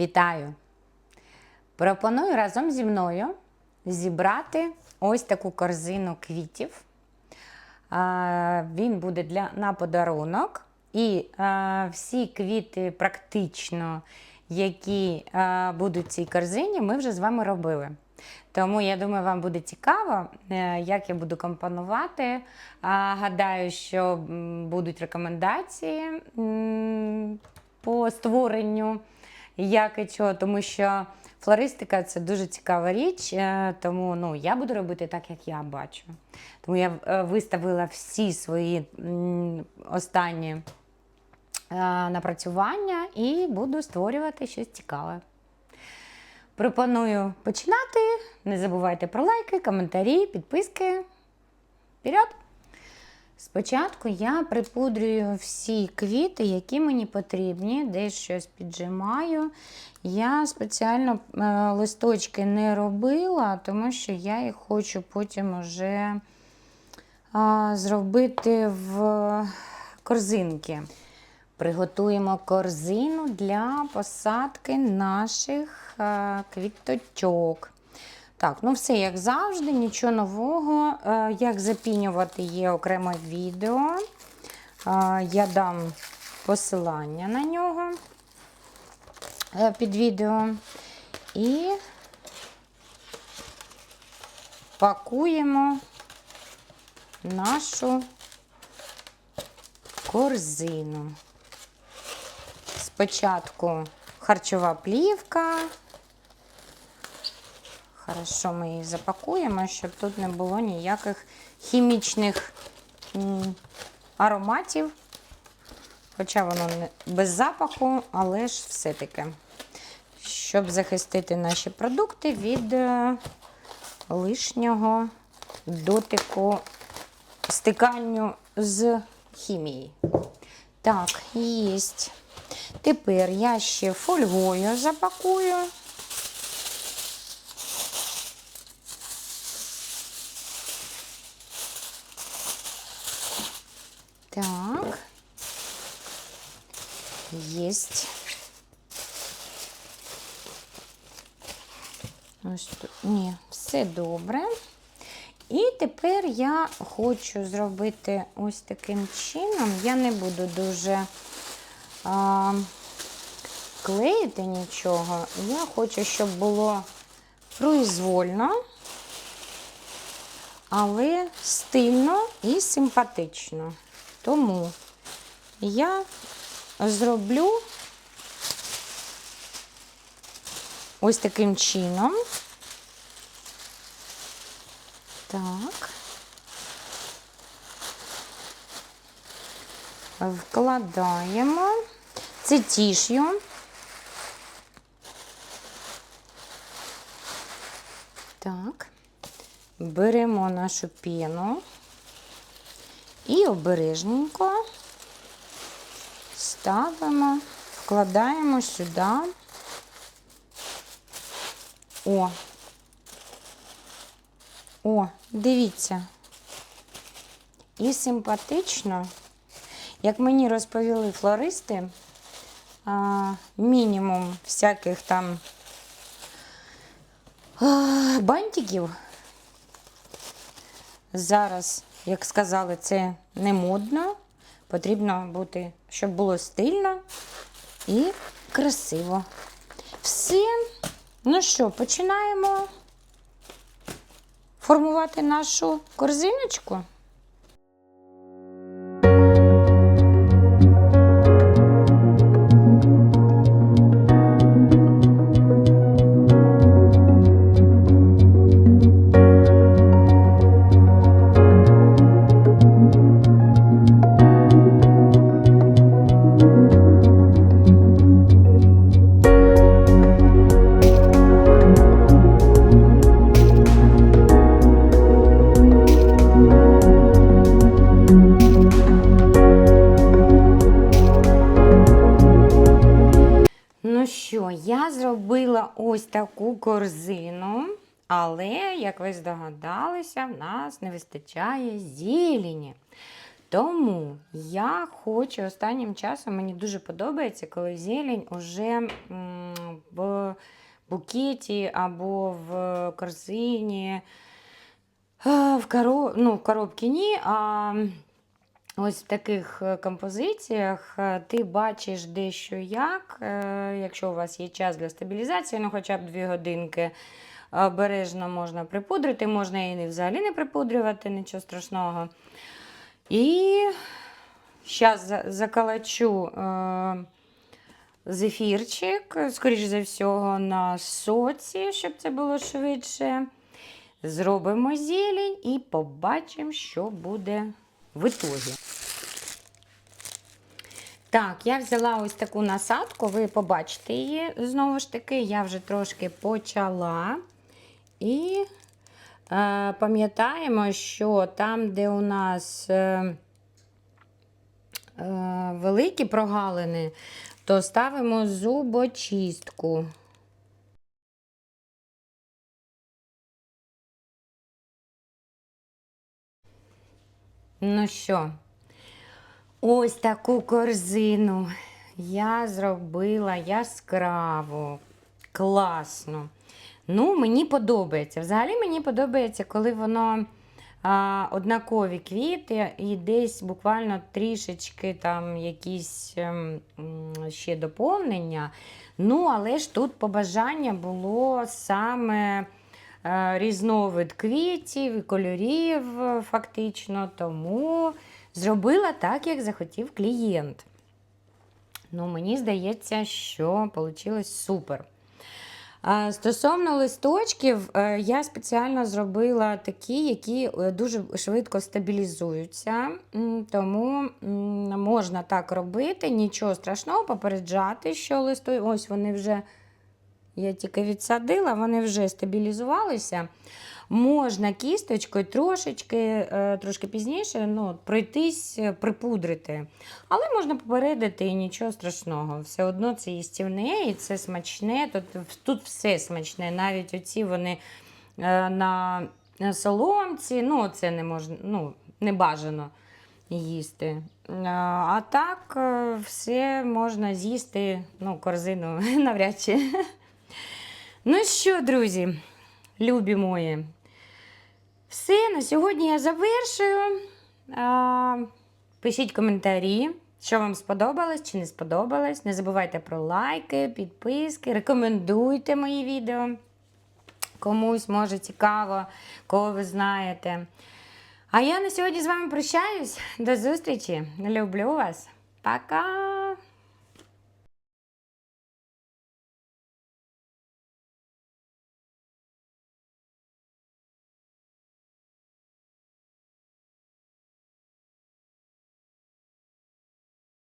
Вітаю! Пропоную разом зі мною зібрати ось таку корзину квітів. Він буде для, на подарунок. І всі квіти, практично, які будуть в цій корзині, ми вже з вами робили. Тому я думаю, вам буде цікаво, е, як я буду компонувати. Гадаю, що будуть рекомендації по створенню як і чого, тому що флористика це дуже цікава річ, е, тому ну, я буду робити так, як я бачу. Тому я е, виставила всі свої останні е, напрацювання і буду створювати щось цікаве. Пропоную починати. Не забувайте про лайки, коментарі, підписки. Вперед! Спочатку я припудрюю всі квіти, які мені потрібні, десь щось піджимаю. Я спеціально е, листочки не робила, тому що я їх хочу потім уже зробити в корзинки. Приготуємо корзину для посадки наших е, квіточок. Так, ну все як завжди, нічого нового. Е, Як запінювати є окреме відео. Е, Я дам посилання на нього е, під відео. І пакуємо нашу корзину. Спочатку харчова плівка. Хорошо, ми її запакуємо, щоб тут не було ніяких хімічних ароматів. Хоча воно без запаху, але ж все-таки, щоб захистити наші продукти від е, лишнього дотику, стиканню з хімією. Так, єсть. Тепер я ще фольгою запакую. Так. Есть. Ось тут. Ні, все добре. І тепер я хочу зробити ось таким чином. Я не буду дуже а, клеїти нічого. Я хочу, щоб було произвольно, але стильно і симпатично. Тому я зроблю ось таким чином. Так. Вкладаємо. Це. Так. Беремо нашу піну. І обережненько ставимо, вкладаємо сюди. О, о, дивіться. І симпатично, як мені розповіли флористи, а, мінімум всяких там а, бантиків. Зараз як сказали, це не модно. Потрібно бути, щоб було стильно і красиво. Все. Ну що, починаємо формувати нашу корзиночку. Ось таку корзину, але, як ви здогадалися, в нас не вистачає зелені. Тому я хочу останнім часом, мені дуже подобається, коли зелень уже в букеті або в корзині. В, коро... ну, в коробці ні, а ось в таких е, композиціях е, ти бачиш дещо як, е, якщо у вас є час для стабілізації, ну хоча б дві годинки. Обережно можна припудрити, можна і взагалі не припудрювати, нічого страшного. І зараз закалачу зефірчик, скоріш за всього, на соці, щоб це було швидше. Зробимо зелень і побачимо, що буде в ітогі. Так, я взяла ось таку насадку, ви побачите її знову ж таки, я вже трошки почала. І е, пам'ятаємо, що там, де у нас е, е, великі прогалини, то ставимо зубочистку. Ну що, ось таку корзину я зробила яскраву, класно. Ну, мені подобається. Взагалі мені подобається, коли воно а, однакові квіти і десь буквально трішечки там якісь ем, ще доповнення. Ну, але ж тут побажання було саме е, різновид квітів і кольорів, е, фактично, тому зробила так, як захотів клієнт. Ну, мені здається, що вийшло супер. Стосовно листочків, е, я спеціально зробила такі, які е, дуже швидко стабілізуються, тому можна так робити, нічого страшного, попереджати, що листо... ось вони вже, я тільки відсадила, вони вже стабілізувалися. Можна кісточкою трошечки, е, трошки пізніше ну, пройтись, е, припудрити. Але можна попередити і нічого страшного. Все одно це їстівне і це смачне. Тут, тут все смачне. Навіть оці вони е, на соломці, ну, це не можна, ну, не бажано їсти. А так все можна з'їсти, ну, корзину навряд чи. Ну що, друзі, любі мої. Все, на сьогодні я завершую. Пишіть коментарі, що вам сподобалось чи не сподобалось. Не забувайте про лайки, підписки, рекомендуйте мої відео. Комусь може цікаво, кого ви знаєте. А я на сьогодні з вами прощаюсь. До зустрічі. Люблю вас. Пока!